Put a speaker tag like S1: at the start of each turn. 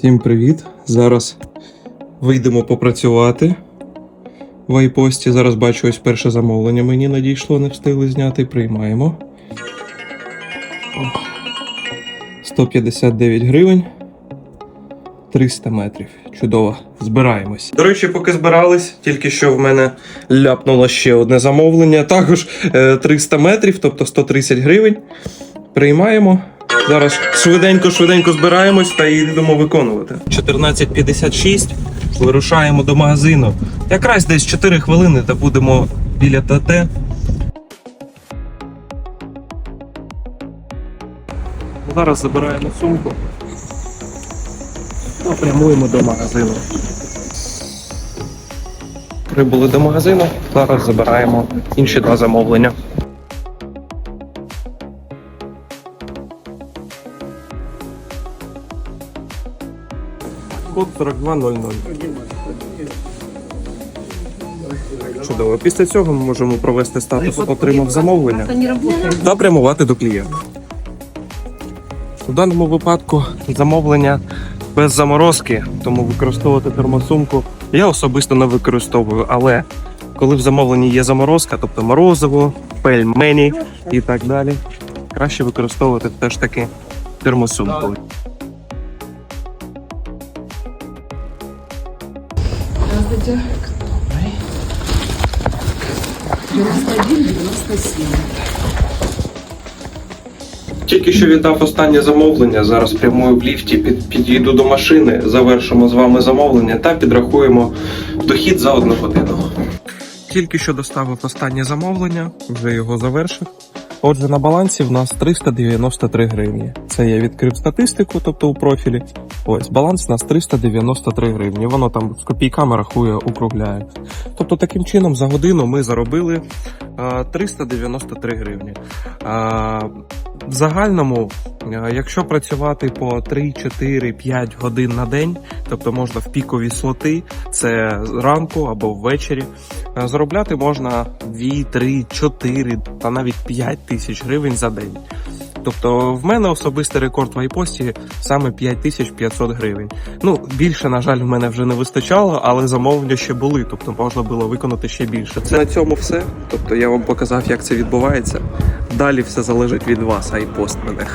S1: Всім привіт! Зараз вийдемо попрацювати в айпості. Зараз бачу ось перше замовлення мені надійшло, не встигли зняти. Приймаємо. 159 гривень. 300 метрів. Чудово. Збираємось. До речі, поки збирались, тільки що в мене ляпнуло ще одне замовлення. Також е, 300 метрів, тобто 130 гривень. Приймаємо. Зараз швиденько-швиденько збираємось та їдемо виконувати. 14.56. Вирушаємо до магазину. Якраз десь 4 хвилини та будемо біля ТТ. Зараз забираємо сумку. Та прямуємо до магазину. Прибули до магазину. Зараз забираємо інші два замовлення. Код 4200. Чудово. Після цього ми можемо провести статус отримав замовлення та прямувати до клієнта. У даному випадку замовлення без заморозки, тому використовувати термосумку я особисто не використовую. Але коли в замовленні є заморозка, тобто морозиво, пельмені і так далі, краще використовувати теж таки термосумку.
S2: Здравствуйте. 91, 97.
S1: Тільки що віддав останнє замовлення. Зараз прямую в ліфті, під, підійду до машини, завершимо з вами замовлення та підрахуємо дохід за одну годину. Тільки що доставив останнє замовлення, вже його завершив. Отже, на балансі в нас 393 гривні. Це я відкрив статистику, тобто у профілі. Ось баланс у нас 393 гривні. Воно там з копійками рахує, округляє. Тобто таким чином за годину ми заробили а, 393 гривні. В загальному, якщо працювати по 3, 4, 5 годин на день, тобто можна в пікові слоти, це зранку або ввечері, заробляти можна 2, 3, 4 та навіть 5 тисяч гривень за день. Тобто в мене особистий рекорд в айпості саме 5500 гривень. Ну, більше, на жаль, в мене вже не вистачало, але замовлення ще були, тобто можна було виконати ще більше. Це на цьому все. Тобто я вам показав, як це відбувається. Далі все залежить від вас, айпост мене.